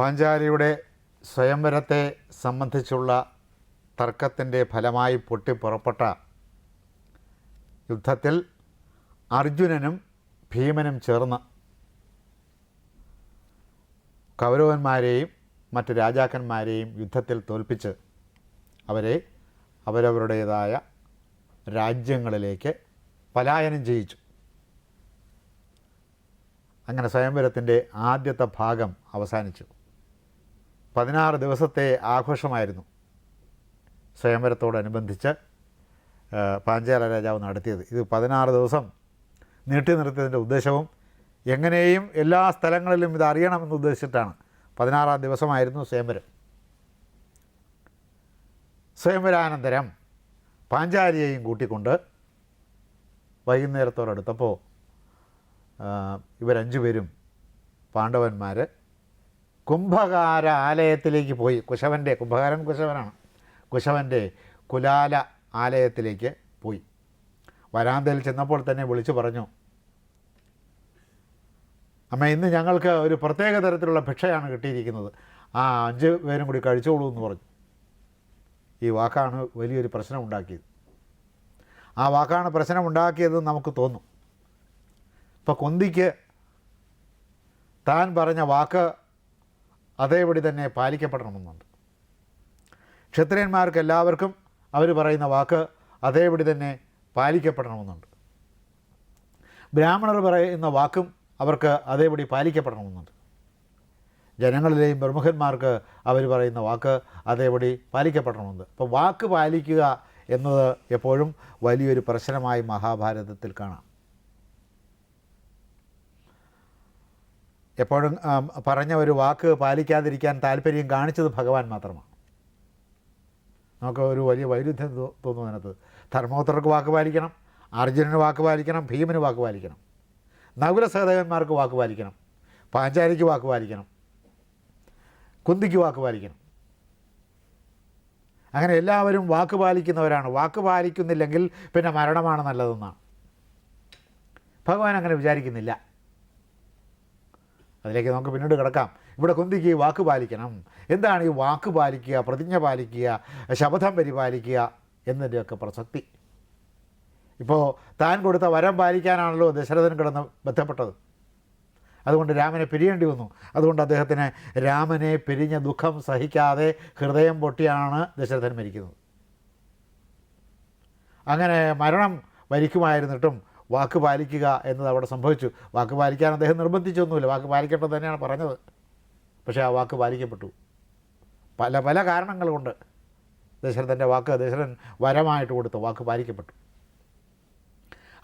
പാഞ്ചാലിയുടെ സ്വയംവരത്തെ സംബന്ധിച്ചുള്ള തർക്കത്തിന്റെ ഫലമായി പൊട്ടിപ്പുറപ്പെട്ട യുദ്ധത്തിൽ അർജുനനും ഭീമനും ചേർന്ന് കൗരവന്മാരെയും മറ്റ് രാജാക്കന്മാരെയും യുദ്ധത്തിൽ തോൽപ്പിച്ച് അവരെ അവരവരുടേതായ രാജ്യങ്ങളിലേക്ക് പലായനം ചെയ്യിച്ചു. അങ്ങനെ സ്വയംവരത്തിന്റെ ആദ്യത്തെ ഭാഗം അവസാനിച്ചു. പതിനാറ് ദിവസത്തെ ആഘോഷമായിരുന്നു. സ്വയംവരത്തോടനുബന്ധിച്ച് പാഞ്ചാല രാജാവ് നടത്തിയത്. ഇത് പതിനാറ് ദിവസം നീട്ടി നിർത്തിയതിന്റെ ഉദ്ദേശവും എങ്ങനെയും എല്ലാ സ്ഥലങ്ങളിലും ഇത് അറിയണമെന്ന് ഉദ്ദേശിച്ചിട്ടാണ് പതിനാറാം ദിവസമായിരുന്നു സ്വയംവരം. സ്വയംവരാനന്തരം പാഞ്ചാലിയെയും കൂട്ടിക്കൊണ്ട് വൈകുന്നേരത്തോടടുത്തപ്പോൾ ഇവരഞ്ചു പേരും പാണ്ഡവന്മാർ കുംഭകാര ആലയത്തിലേക്ക് പോയി. കുശവന്റെ കുംഭകാരൻ കുശവനാണ്. കുശവന്റെ കുലാല ആലയത്തിലേക്ക് പോയി. വരാന്തയിൽ ചെന്നപ്പോൾ തന്നെ വിളിച്ചു പറഞ്ഞു അമ്മ ഇന്ന് ഞങ്ങൾക്ക് ഒരു പ്രത്യേക തരത്തിലുള്ള ഭിക്ഷയാണ് കിട്ടിയിരിക്കുന്നത്. ആ അഞ്ച് പേരും കൂടി കഴിച്ചോളൂ എന്ന് പറഞ്ഞു. ഈ വാക്കാണ് വലിയൊരു പ്രശ്നം ഉണ്ടാക്കിയത്. ആ വാക്കാണ് പ്രശ്നം ഉണ്ടാക്കിയതെന്ന് നമുക്ക് തോന്നും. ഇപ്പോൾ കൊന്തിക്ക് താൻ പറഞ്ഞ വാക്ക് അതേപടി തന്നെ പാലിക്കപ്പെടണമെന്നുണ്ട്. ക്ഷത്രിയന്മാർക്ക് എല്ലാവർക്കും അവർ പറയുന്ന വാക്ക് അതേപടി തന്നെ പാലിക്കപ്പെടണമെന്നുണ്ട്. ബ്രാഹ്മണർ പറയുന്ന വാക്കും അവർക്ക് അതേപടി പാലിക്കപ്പെടണമെന്നുണ്ട്. ജനങ്ങളിലെയും പ്രമുഖന്മാർക്ക് അവർ പറയുന്ന വാക്ക് അതേപടി പാലിക്കപ്പെടണമെന്നുണ്ട്. അപ്പോൾ വാക്ക് പാലിക്കുക എന്നത് എപ്പോഴും വലിയൊരു പ്രശ്നമായി മഹാഭാരതത്തിൽ കാണാം. എപ്പോഴും പറഞ്ഞ ഒരു വാക്ക് പാലിക്കാതിരിക്കാൻ താല്പര്യം കാണിച്ചത് ഭഗവാൻ മാത്രമാണ്. നമുക്ക് ഒരു വലിയ വൈരുദ്ധ്യം തോന്നുന്നു തോന്നും അതിനകത്ത്. ധർമ്മോത്തർക്ക് വാക്ക് പാലിക്കണം അർജുനന് വാക്ക് പാലിക്കണം ഭീമന് വാക്ക് പാലിക്കണം. നകുല സഹദേവന്മാർക്ക് വാക്ക് പാലിക്കണം പാഞ്ചാലിക്ക് വാക്ക് പാലിക്കണം കുന്തിക്ക് വാക്ക് പാലിക്കണം. അങ്ങനെ എല്ലാവരും വാക്ക് പാലിക്കുന്നവരാണ്. വാക്ക് പാലിക്കുന്നില്ലെങ്കിൽ പിന്നെ മരണമാണ് നല്ലതെന്നാണ്. ഭഗവാൻ അങ്ങനെ വിചാരിക്കുന്നില്ല. അതിലേക്ക് നമുക്ക് പിന്നീട് കിടക്കാം. ഇവിടെ കുന്തിക്ക് വാക്ക് പാലിക്കണം. എന്താണ് ഈ വാക്ക് പാലിക്കുക പ്രതിജ്ഞ പാലിക്കുക ശപഥം പരിപാലിക്കുക എന്നതിന്റെയൊക്കെ പ്രസക്തി. ഇപ്പോൾ താൻ കൊടുത്ത വരം പാലിക്കാനാണല്ലോ ദശരഥൻ കിടന്ന് ബന്ധപ്പെട്ടത്. അതുകൊണ്ട് രാമനെ പിരിയേണ്ടി വന്നു. അതുകൊണ്ട് അദ്ദേഹത്തിന് രാമനെ പിരിഞ്ഞ ദുഃഖം സഹിക്കാതെ ഹൃദയം പൊട്ടിയാണ് ദശരഥൻ മരിക്കുന്നത്. അങ്ങനെ മരണം വരിക്കുമായിരുന്നിട്ടും വാക്ക് പാലിക്കുക എന്നത് അവിടെ സംഭവിച്ചു. വാക്ക് പാലിക്കാൻ അദ്ദേഹം നിർബന്ധിച്ചൊന്നുമില്ല. വാക്ക് പാലിക്കേണ്ടത് തന്നെയാണ് പറഞ്ഞത്. പക്ഷേ ആ വാക്ക് പാലിക്കപ്പെട്ടു. പല പല കാരണങ്ങൾ കൊണ്ട് ദശരഥന്റെ വാക്ക് ദശരഥൻ വരമായിട്ട് കൊടുത്തു വാക്ക് പാലിക്കപ്പെട്ടു.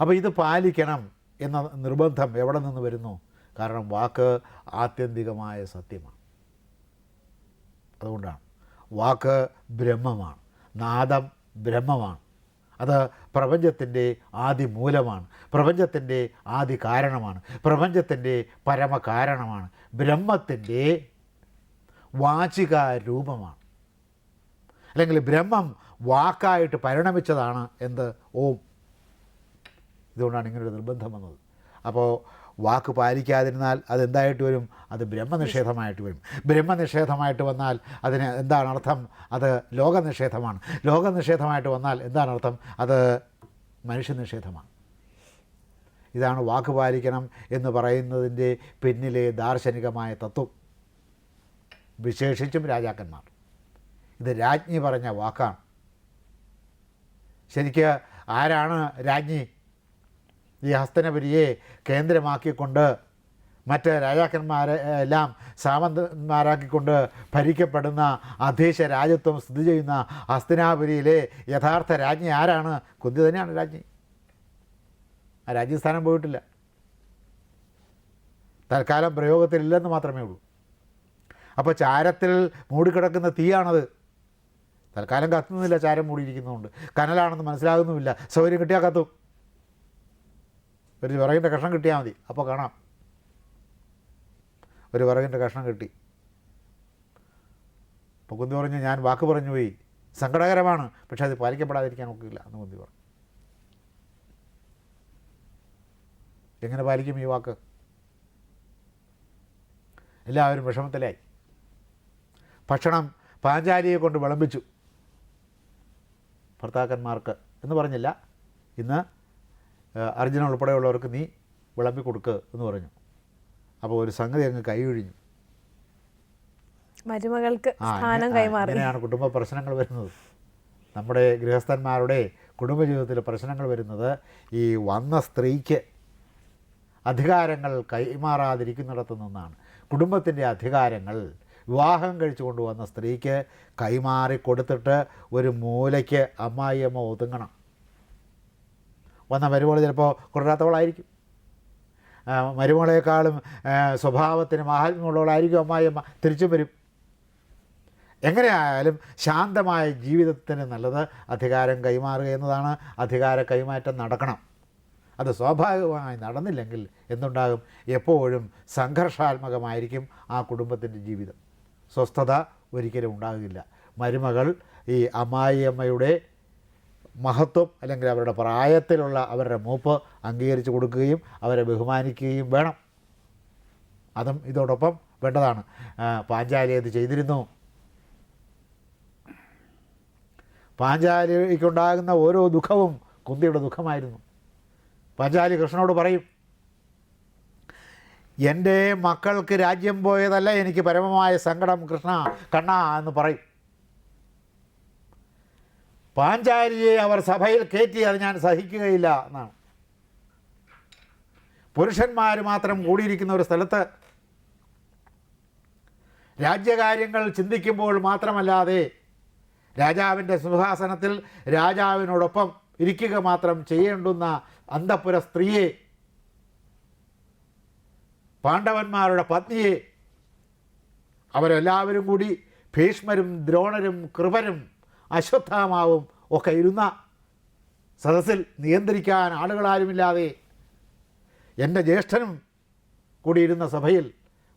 അപ്പോൾ ഇത് പാലിക്കണം എന്ന നിർബന്ധം എവിടെ നിന്ന് വരുന്നു? കാരണം വാക്ക് ആത്യന്തികമായ സത്യമാണ്. അതുകൊണ്ടാണ്. വാക്ക് ബ്രഹ്മമാണ്. നാദം ബ്രഹ്മമാണ്. അത് പ്രപഞ്ചത്തിന്റെ ആദി മൂലമാണ് പ്രപഞ്ചത്തിന്റെ ആദി കാരണമാണ് പ്രപഞ്ചത്തിന്റെ പരമ കാരണമാണ് ബ്രഹ്മത്തിന്റെ വാചിക രൂപമാണ് അല്ലെങ്കിൽ ബ്രഹ്മം വാക്കായിട്ട് പരിണമിച്ചതാണ് എന്ത്? ഓം. ഇതുകൊണ്ടാണ് ഇങ്ങനൊരു നിർബന്ധം വന്നത്. അപ്പോൾ വാക്ക് പാലിക്കാതിരുന്നാൽ അതെന്തായിട്ട് വരും? അത് ബ്രഹ്മനിഷേധമായിട്ട് വരും. ബ്രഹ്മനിഷേധമായിട്ട് വന്നാൽ അതിന് എന്താണ് അർത്ഥം? അത് ലോകനിഷേധമാണ്. ലോകനിഷേധമായിട്ട് വന്നാൽ എന്താണ് അർത്ഥം? അത് മനുഷ്യനിഷേധമാണ്. ഇതാണ് വാക്ക് പാലിക്കണം എന്ന് പറയുന്നതിന്റെ പിന്നിലെ ദാർശനികമായ തത്വം. വിശേഷിച്ചും രാജാക്കന്മാർ. ഇത് രാജ്ഞി പറഞ്ഞ വാക്കാണ്. ശരിക്ക് ആരാണ് രാജ്ഞി? ഈ ഹസ്തനപുരിയെ കേന്ദ്രമാക്കിക്കൊണ്ട് മറ്റ് രാജാക്കന്മാരെ എല്ലാം സാമന്തന്മാരാക്കിക്കൊണ്ട് ഭരിക്കപ്പെടുന്ന അധീശ രാജ്യത്വം സ്ഥിതി ചെയ്യുന്ന ഹസ്തിനാപുരിയിലെ യഥാർത്ഥ രാജ്ഞി ആരാണ്? കുന്തി തന്നെയാണ് രാജ്ഞി. ആ രാജ്യസ്ഥാനം പോയിട്ടില്ല. തൽക്കാലം പ്രയോഗത്തിലില്ലെന്ന് മാത്രമേ ഉള്ളൂ. അപ്പോൾ ചാരത്തിൽ മൂടിക്കിടക്കുന്ന തീയാണത്. തൽക്കാലം കത്തുന്നില്ല ചാരം മൂടിയിരിക്കുന്നതുകൊണ്ട്. കനലാണെന്ന് മനസ്സിലാകുന്നുമില്ല. സൗകര്യം കിട്ടിയാൽ കത്തും. ഒരു വിറകിന്റെ കഷ്ണം കിട്ടിയാൽ മതി. അപ്പോൾ കാണാം. ഒരു വിറകിന്റെ കഷ്ണം കിട്ടി. കുന്തി പറഞ്ഞു ഞാൻ വാക്ക് പറഞ്ഞു പോയി. സങ്കടകരമാണ്. പക്ഷേ അത് പാലിക്കപ്പെടാതിരിക്കാൻ നോക്കില്ല എന്ന് കുന്തി പറഞ്ഞു. എങ്ങനെ പാലിക്കും ഈ വാക്ക്? എല്ലാവരും വിഷമത്തിലായി. ഭക്ഷണം പാഞ്ചാലിയെ കൊണ്ട് വിളമ്പിച്ചു. ഭർത്താക്കന്മാർക്ക്. എന്ന് പറഞ്ഞില്ല. ഇന്ന് ഏഹ്, അർജുനൻ ഉൾപ്പെടെയുള്ളവർക്ക് നീ വിളമ്പി കൊടുക്കുക എന്ന് പറഞ്ഞു. അപ്പോൾ ഒരു സംഗതി അങ്ങ് കൈയൊഴിഞ്ഞു. മരുമകൾക്ക് സ്ഥാനം കൈമാറി. ഇങ്ങനെയാണ് കുടുംബ പ്രശ്നങ്ങൾ വരുന്നത്. നമ്മുടെ ഗൃഹസ്ഥന്മാരുടെ കുടുംബജീവിതത്തിൽ പ്രശ്നങ്ങൾ വരുന്നത് ഈ വന്ന സ്ത്രീക്ക് അധികാരങ്ങൾ കൈമാറാതിരിക്കുന്നിടത്തു നിന്നാണ്. കുടുംബത്തിന്റെ അധികാരങ്ങൾ വിവാഹം കഴിച്ചു കൊണ്ടുവന്ന സ്ത്രീക്ക് കൈമാറി കൊടുത്തിട്ട് ഒരു മൂലയ്ക്ക് അമ്മായിയമ്മ ഒതുങ്ങണം. വന്ന മരുമകൾ ചിലപ്പോൾ കൊണ്ടാത്തവളായിരിക്കും മരുമകളെക്കാളും സ്വഭാവത്തിന് മാഹാത്മ്യമുള്ളവളായിരിക്കും അമ്മായിയമ്മ തിരിച്ചും വരും. എങ്ങനെയായാലും ശാന്തമായ ജീവിതത്തിന് നല്ലത് അധികാരം കൈമാറുക എന്നതാണ് അധികാര കൈമാറ്റം നടക്കണം. അത് സ്വാഭാവികമായി നടന്നില്ലെങ്കിൽ എന്തുണ്ടാകും? എപ്പോഴും സംഘർഷാത്മകമായിരിക്കും ആ കുടുംബത്തിന്റെ ജീവിതം. സ്വസ്ഥത ഒരിക്കലും ഉണ്ടാകില്ല. മരുമകൾ ഈ അമ്മായിയമ്മയുടെ മഹത്വം അല്ലെങ്കിൽ അവരുടെ പ്രായത്തിലുള്ള അവരുടെ മൂപ്പ് അംഗീകരിച്ച് കൊടുക്കുകയും അവരെ ബഹുമാനിക്കുകയും വേണം. അതും ഇതോടൊപ്പം വേണ്ടതാണ്. പാഞ്ചാലി അത് ചെയ്തിരുന്നു. പാഞ്ചാലിക്കുണ്ടാകുന്ന ഓരോ ദുഃഖവും കുന്തിയുടെ ദുഃഖമായിരുന്നു. പാഞ്ചാലി കൃഷ്ണനോട് പറയും എന്റെ മക്കൾക്ക് രാജ്യം പോയതല്ല എനിക്ക് പരമമായ സങ്കടം കൃഷ്ണ കണ്ണ എന്ന് പറയും. പാഞ്ചാലിയെ അവർ സഭയിൽ കയറ്റി അത് ഞാൻ സഹിക്കുകയില്ല എന്നാണ്. പുരുഷന്മാർ മാത്രം കൂടിയിരിക്കുന്ന ഒരു സ്ഥലത്ത് രാജ്യകാര്യങ്ങൾ ചിന്തിക്കുമ്പോൾ മാത്രമല്ലാതെ രാജാവിന്റെ സിംഹാസനത്തിൽ രാജാവിനോടൊപ്പം ഇരിക്കുക മാത്രം ചെയ്യേണ്ടുന്ന അന്തപുര സ്ത്രീയെ പാണ്ഡവന്മാരുടെ പത്നിയെ അവരെല്ലാവരും കൂടി ഭീഷ്മരും ദ്രോണരും കൃപരും അശ്വത്ഥാമാവും ഒക്കെ ഇരുന്ന സദസ്സിൽ നിയന്ത്രിക്കാൻ ആളുകളാരുമില്ലാതെ എന്റെ ജ്യേഷ്ഠനും കൂടിയിരുന്ന സഭയിൽ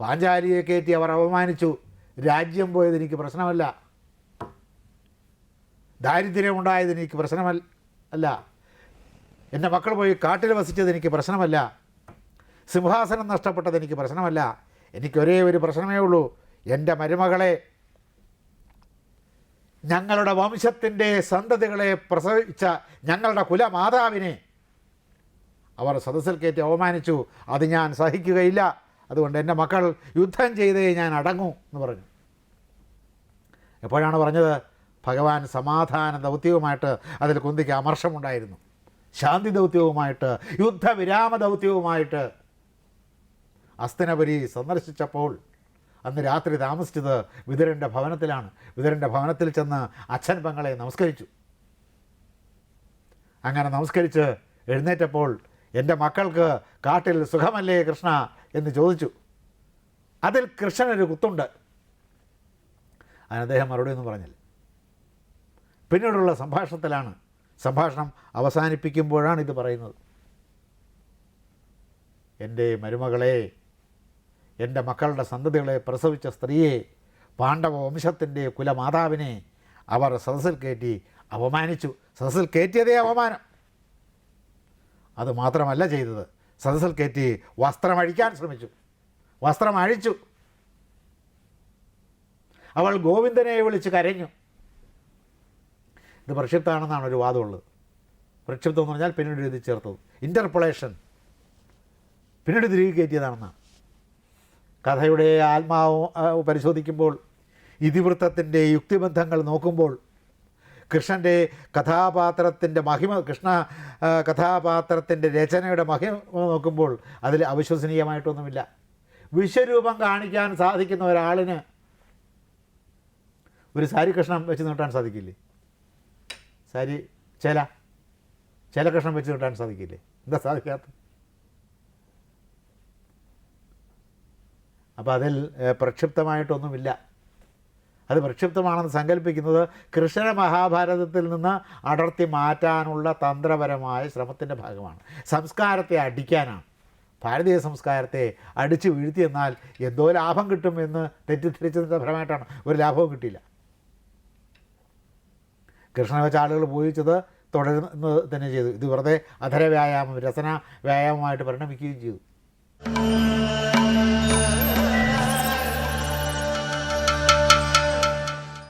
പാഞ്ചാലിയെ കയറ്റി അവർ അപമാനിച്ചു. രാജ്യം പോയത് എനിക്ക് പ്രശ്നമല്ല. ദാരിദ്ര്യമുണ്ടായത് എനിക്ക് പ്രശ്നമല്ല അല്ല. എന്റെ മക്കൾ പോയി കാട്ടിൽ വസിച്ചത് എനിക്ക് പ്രശ്നമല്ല. സിംഹാസനം നഷ്ടപ്പെട്ടത് എനിക്ക് പ്രശ്നമല്ല. എനിക്കൊരേ ഒരു പ്രശ്നമേ ഉള്ളൂ. എന്റെ മരുമകളെ ഞങ്ങളുടെ വംശത്തിന്റെ സന്തതികളെ പ്രസവിച്ച ഞങ്ങളുടെ കുലമാതാവിനെ അവർ സദസ്സിൽ കയറ്റി അവമാനിച്ചു അത് ഞാൻ സഹിക്കുകയില്ല. അതുകൊണ്ട് എന്റെ മക്കൾ യുദ്ധം ചെയ്തേ ഞാൻ അടങ്ങൂ എന്ന് പറഞ്ഞു. എപ്പോഴാണ് പറഞ്ഞത്? ഭഗവാൻ സമാധാന ദൗത്യവുമായിട്ട് അതിൽ കുന്തിക്ക് അമർഷമുണ്ടായിരുന്നു. ശാന്തി ദൗത്യവുമായിട്ട് യുദ്ധവിരാമ ദൗത്യവുമായിട്ട് അസ്തനപുരി സന്ദർശിച്ചപ്പോൾ അന്ന് രാത്രി താമസിച്ചത് വിതുരന്റെ ഭവനത്തിലാണ്. വിതുരന്റെ ഭവനത്തിൽ ചെന്ന് അച്ഛൻ പെങ്ങളെ നമസ്കരിച്ചു. അങ്ങനെ നമസ്കരിച്ച് എഴുന്നേറ്റപ്പോൾ എന്റെ മക്കൾക്ക് കാട്ടിൽ സുഖമല്ലേ കൃഷ്ണ എന്ന് ചോദിച്ചു. അതിൽ കൃഷ്ണനൊരു കുത്തുണ്ട്. അതിന് അദ്ദേഹം മറുപടി ഒന്നും പറഞ്ഞില്ല. പിന്നീടുള്ള സംഭാഷണത്തിലാണ് സംഭാഷണം അവസാനിപ്പിക്കുമ്പോഴാണ് ഇത് പറയുന്നത്. എന്റെ മരുമകളെ എന്റെ മക്കളുടെ സന്തതികളെ പ്രസവിച്ച സ്ത്രീയെ പാണ്ഡവ വംശത്തിന്റെ കുലമാതാവിനെ അവർ സദസ്സിൽ കയറ്റി അപമാനിച്ചു. സദസ്സിൽ കയറ്റിയതേ അപമാനം. അത് മാത്രമല്ല ചെയ്തത്. സദസ്സിൽ കയറ്റി വസ്ത്രം അഴിക്കാൻ ശ്രമിച്ചു. വസ്ത്രം അഴിച്ചു. അവൾ ഗോവിന്ദനെ വിളിച്ച് കരഞ്ഞു. ഇത് പ്രക്ഷിപ്താണെന്നാണ് ഒരു വാദമുള്ളത്. പ്രക്ഷിപ്തം എന്ന് പറഞ്ഞാൽ പിന്നീട് എഴുതി ചേർത്തത്. ഇന്റർപൊളേഷൻ പിന്നീട് തിരികെ കയറ്റിയതാണെന്നാണ് കഥയുടെ ആത്മാവ് പരിശോധിക്കുമ്പോൾ ഇതിവൃത്തത്തിന്റെ യുക്തിബന്ധങ്ങൾ നോക്കുമ്പോൾ കൃഷ്ണന്റെ കഥാപാത്രത്തിന്റെ മഹിമ കൃഷ്ണ കഥാപാത്രത്തിന്റെ രചനയുടെ മഹിമ നോക്കുമ്പോൾ അതിൽ അവിശ്വസനീയമായിട്ടൊന്നുമില്ല. വിശ്വരൂപം കാണിക്കാൻ സാധിക്കുന്ന ഒരാളിന് ഒരു സാരി കഷ്ണം വെച്ച് നീട്ടാൻ സാധിക്കില്ലേ? സാരി ചേല ചേല കഷ്ണം വെച്ച് നീട്ടാൻ സാധിക്കില്ലേ? എന്താ സാധിക്കാത്ത അപ്പോൾ അതിൽ പ്രക്ഷിപ്തമായിട്ടൊന്നുമില്ല അത് പ്രക്ഷിപ്തമാണെന്ന് സങ്കല്പിക്കുന്നത് കൃഷ്ണ മഹാഭാരതത്തിൽ നിന്ന് അടർത്തി മാറ്റാനുള്ള തന്ത്രപരമായ ശ്രമത്തിന്റെ ഭാഗമാണ്. സംസ്കാരത്തെ അടിക്കാനാണ്. ഭാരതീയ സംസ്കാരത്തെ അടിച്ചു വീഴ്ത്തിയെന്നാൽ എന്തോ ലാഭം കിട്ടും എന്ന് തെറ്റിദ്ധരിച്ചതിന്റെ ഫലമായിട്ടാണ്. ഒരു ലാഭവും കിട്ടിയില്ല. കൃഷ്ണനെ വെച്ച ആളുകൾ ഉപയോഗിച്ചത് തുടരുന്നത് തന്നെ ചെയ്തു. ഇത് വെറുതെ അധര വ്യായാമം രസന വ്യായാമമായിട്ട് പരിണമിക്കുകയും ചെയ്തു.